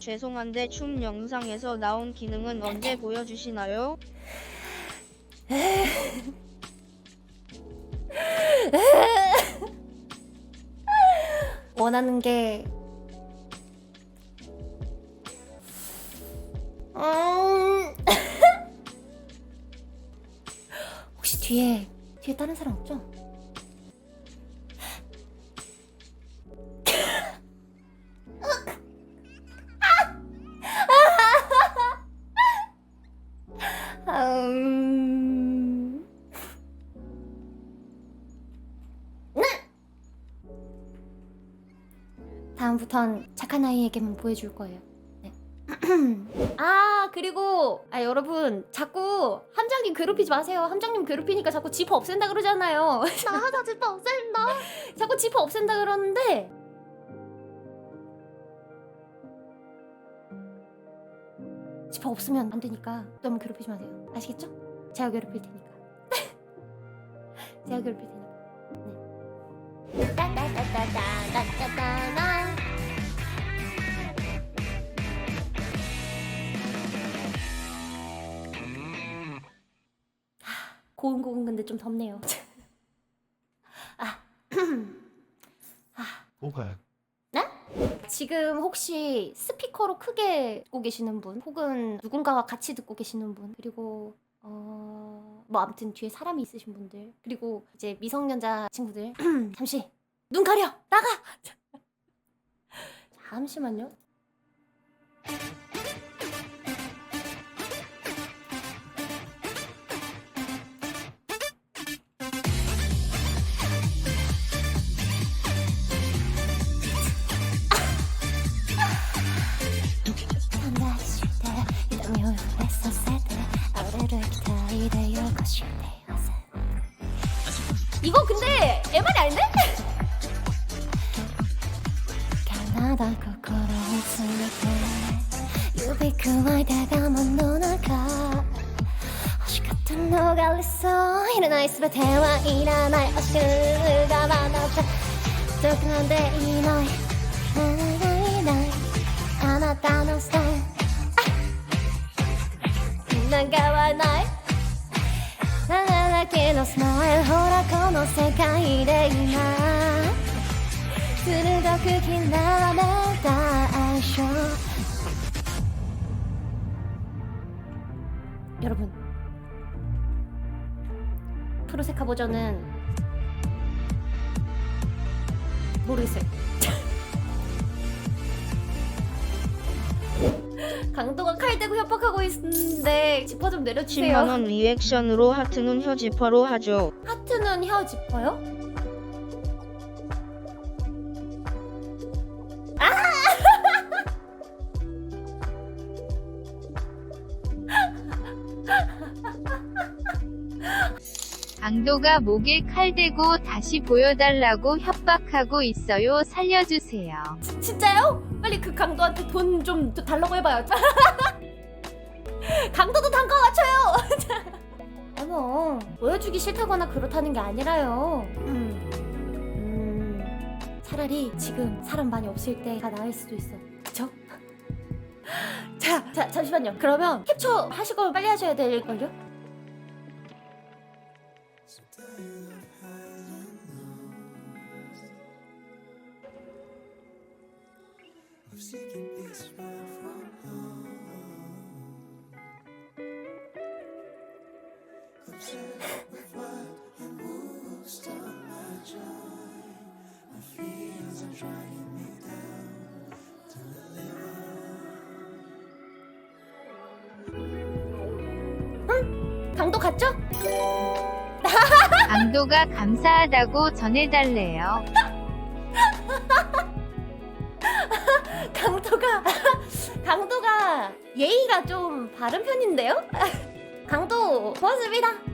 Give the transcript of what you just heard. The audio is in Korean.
죄송한데 춤 영상에서 나온 기능은 언제 보여주시나요? 원하는 게 음... 혹시 뒤에 뒤에 다른 사람 없죠? 다음부턴 착한 아이에게만 보여줄 거예요. 네. 아 그리고 아 여러분 자꾸 함장님 괴롭히지 마세요. 함장님 괴롭히니까 자꾸 지퍼 없앤다 그러잖아요. 나나 지퍼 없앤다. 자꾸 지퍼 없앤다 그러는데 지퍼 없으면 안 되니까 너무 괴롭히지 마세요. 아시겠죠? 제가 괴롭힐 테니까. 제가 괴롭힐 테니까. 네. 따따따따따따따따. 고운 고운 근데 좀 덥네요. 아, 뭐가요? 지금 혹시 스피커로 크게 듣고 계시는 분, 혹은 누군가와 같이 듣고 계시는 분, 그리고 어, 뭐 아무튼 뒤에 사람이 있으신 분들, 그리고 이제 미성년자 친구들, 잠시. 눈 가려! 나가. 잠시만요. 이거 근데 MR이 아닌데? まだ心を詰めて指くわえて我慢の中欲しかったのが理想いらない全てはいらない惜しく我慢のちゃどこなんでいないいないいないあなたのスタイル長わないあなだ けのスマイルほらこの世界で今鋭く切られた相性 여러분 프로세카 버전은 모르겠어요. 강도가 칼 대고 협박하고 있는데 지퍼 좀 내려주세요. 10만원 리액션으로 하트는 혀지퍼로 하죠. 하트는 혀 지퍼요? 강도가 목에 칼 대고 다시 보여달라고 협박하고 있어요. 살려주세요. 지- 진짜요? 빨리 그 강도한테 돈 좀 달라고 해봐요. 강도도 단가 맞춰요. 어머 보여주기 싫다거나 그렇다는 게 아니라요. 음, 음, 차라리 지금 사람 많이 없을 때가 나을 수도 있어. 그쵸? 자, 자 잠시만요. 그러면 캡처 하실 거면 빨리 하셔야 될 걸요? 강도 갔죠? 강도가 감사하다고 전해달래요. 강도가 강도가 예의가 좀 바른 편인데요? 강도 고맙습니다.